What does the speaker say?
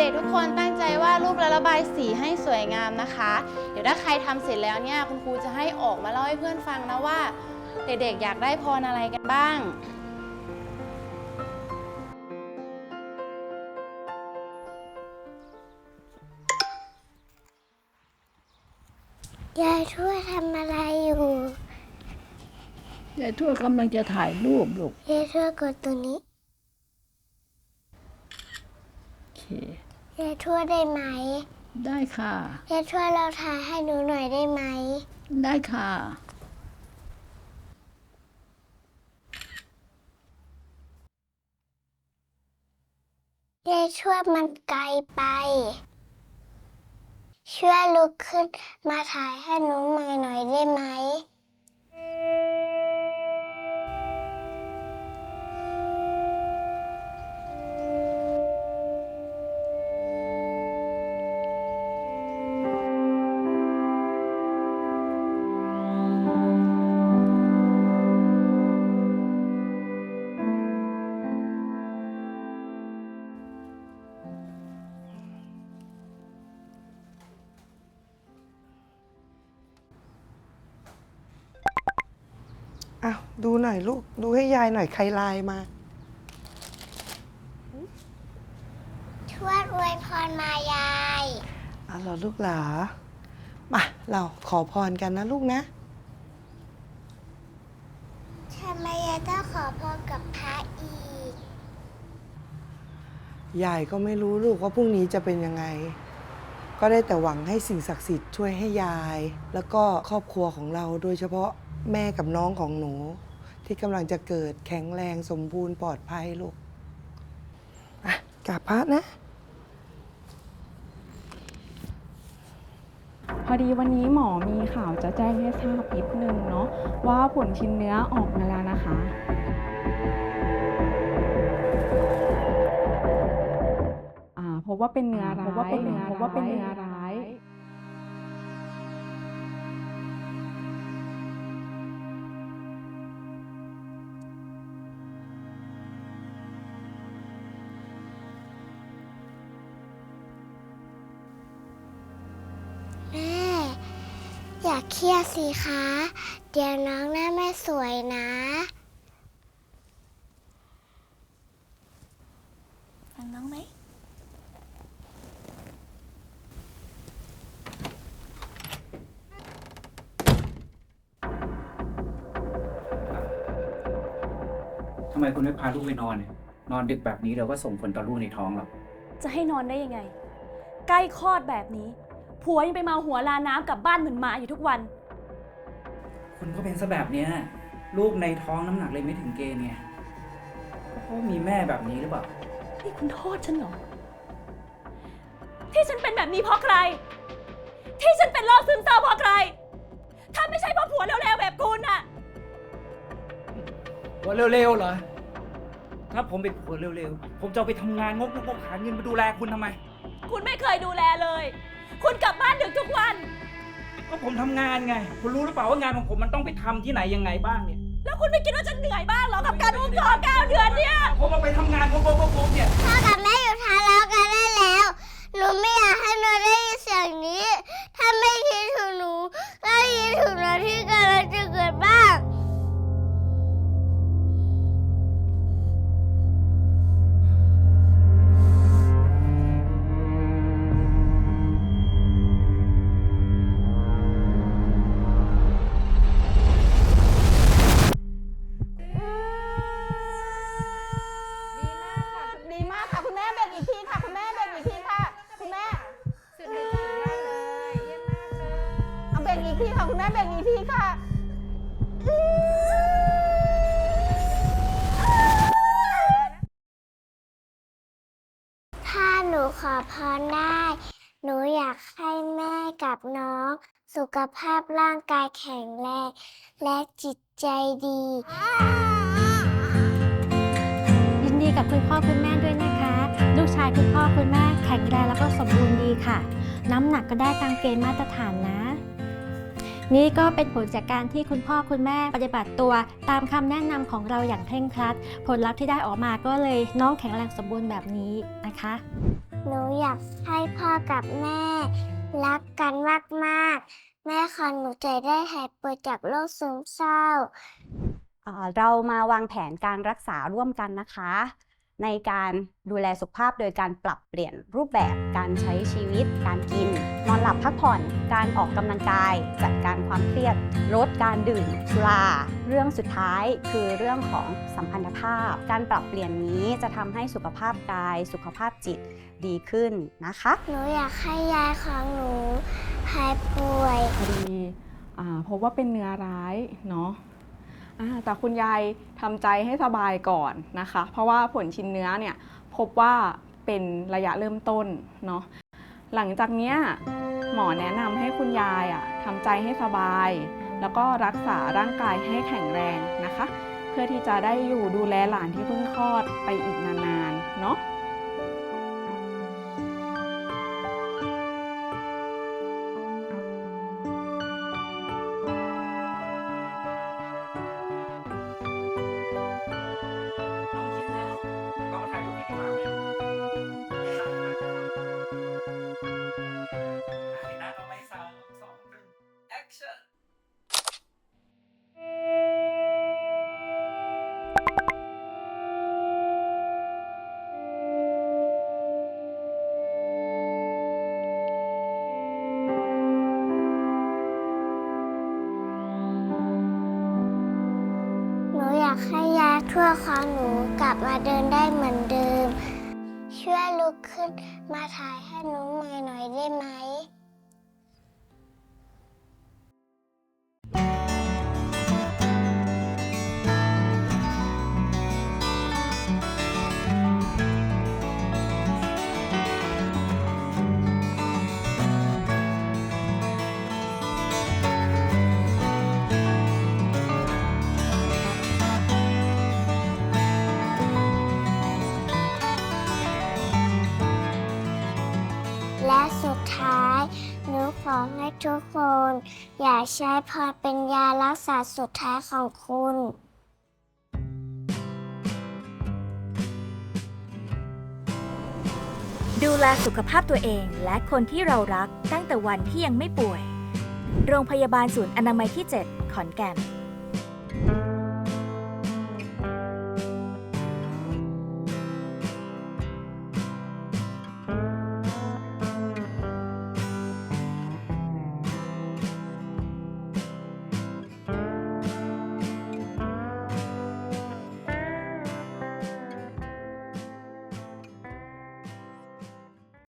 เด็กๆทุกคนตั้งใจวาดรูปและระบายสีให้สวยงามนะคะ เดี๋ยวถ้าใครทำเสร็จแล้วเนี่ยคุณครูจะให้ออกมาเล่าให้เพื่อนฟังนะว่า เด็กๆอยากได้พรอะไรกันบ้างยายช่วยทำอะไรอยู่ยายทวดกำลังจะถ่ายรูปลูกยายช่วยกดตัวนี้ โอเค ยายช่วยได้ไหมได้ค่ะ ยายช่วยเราถ่ายให้หนูหน่อยได้ไหม ได้ค่ะ ยายช่วยมันไกลไป ช่วยลุกขึ้นมาถ่ายให้หนูใหม่หน่อยได้ไหม ดูหน่อยลูก ดูให้ยายหน่อยใครไลน์มาช่วยอวยพรมายายเอาเหรอลูกเหรอมาเราขอพรกันนะลูกนะทำไมยายต้องขอพรกับพระอีก ยายก็ไม่รู้ลูกว่าพรุ่งนี้จะเป็นยังไง ก็ได้แต่หวังให้สิ่งศักดิ์สิทธิ์ช่วยให้ยาย แล้วก็ครอบครัวของเราโดยเฉพาะแม่กับน้องของหนู ที่กำลังจะเกิดแข็งแรงสมบูรณ์ปลอดภัยลูกอะกราบพระนะ พอดีวันนี้หมอมีข่าวจะแจ้งให้ทราบนิดนึงเนาะว่าผลชิ้นเนื้อออกมาแล้วนะคะ อ่าพบว่าเป็นเนื้อร้ายพบว่าเป็นเนื้อพบว่าเป็นเนื้อร้าย เครียดสิคะ เดี๋ยวน้องหน้าไม่สวยนะ ฟังน้องไหม ทำไมคุณไม่พาลูกไปนอนเนี่ยนอนดึกแบบนี้เดี๋ยวก็ส่งผลต่อลูกในท้องหรอก จะให้นอนได้ยังไง ใกล้คลอดแบบนี้ ผัวยังไปเมาหัวลาน้ำกลับบ้านเหมือนหมาอยู่ทุกวัน คุณก็เป็นซะแบบเนี้ยลูกในท้องน้ำหนักเลยไม่ถึงเกณฑ์ไงก็เพราะมีแม่แบบนี้หรือเปล่า นี่คุณโทษฉันเหรอ ที่ฉันเป็นแบบนี้เพราะใคร ที่ฉันเป็นโรคซึมเศร้าเพราะใคร ถ้าไม่ใช่เพราะผัวเร็วๆแบบคุณน่ะว่าเร็วๆเหรอ ถ้าผมเป็นผัวเร็วๆ ผมจะเอาไปทำงานงกงกๆหาเงินมาดูแลคุณทำไม คุณไม่เคยดูแลเลย คุณกลับบ้านดึกทุกวัน ก็ผมทำงานไง คุณรู้หรือเปล่าว่างานของผมมันต้องไปทำที่ไหนยังไงบ้างเนี่ย แล้วคุณไม่คิดว่าฉันเหนื่อยบ้างเหรอกับการอุ้มท้องเก้าเดือนเนี่ย ผมเอาไปทำงานผมผมผมเนี่ยพ่อ ขอพรได้ หนูอยากให้แม่กับน้อง สุขภาพร่างกายแข็งแรง และจิตใจดี ยินดีกับคุณพ่อคุณแม่ด้วยนะคะ ลูกชายคุณพ่อคุณแม่แข็งแรงแล้วก็สมบูรณ์ดีค่ะ น้ำหนักก็ได้ตามเกณฑ์มาตรฐานนะ นี่ก็เป็นผลจากการที่คุณพ่อคุณแม่ปฏิบัติตัว ตามคำแนะนำของเราอย่างเคร่งครัด ผลลัพธ์ที่ได้ออกมาก็เลยน้องแข็งแรงสมบูรณ์แบบนี้นะคะ หนูอยากให้พ่อกับแม่ รักกันมากๆ แม่ของหนูจะได้หายป่วยจากโรคซึมเศร้า เอ่อเรามาวางแผนการรักษาร่วมกันนะคะ ในการดูแลสุขภาพโดยการปรับเปลี่ยนรูปแบบ การใช้ชีวิต การกิน นอนหลับพักผ่อน การออกกำลังกาย จัดการความเครียด ลดการดื่มสุรา เรื่องสุดท้ายคือเรื่องของสัมพันธภาพ การปรับเปลี่ยนนี้จะทำให้สุขภาพกาย สุขภาพจิตดีขึ้นนะคะ หนูอยากให้ยายของหนูหายป่วยพอดีอ่าพบว่าเป็นเนื้อร้ายเนาะอ่า แต่คุณยายทำใจให้สบายก่อนนะคะ เพราะว่าผลชิ้นเนื้อเนี่ยพบว่าเป็นระยะเริ่มต้นเนาะหลังจากเนี้ยหมอแนะนำให้คุณยายอะทำใจให้สบาย แล้วก็รักษาร่างกายให้แข็งแรงนะคะ เพื่อที่จะได้อยู่ดูแลหลานที่เพิ่งคลอดไปอีกนานๆเนาะ พื่อควดขอหนูกลับมาเดินได้เหมือนเดิม ช่วยลุกขึ้นมาถ่ายให้หนูใหม่หน่อยได้ไหม และสุดท้าย หนูขอให้ทุกคน อย่าใช้พรเป็นยารักษาสุดท้ายของคุณดูแลสุขภาพตัวเองและคนที่เรารักตั้งแต่วันที่ยังไม่ป่วย โรงพยาบาลศูนย์อนามัยที่ 7 ขอนแก่น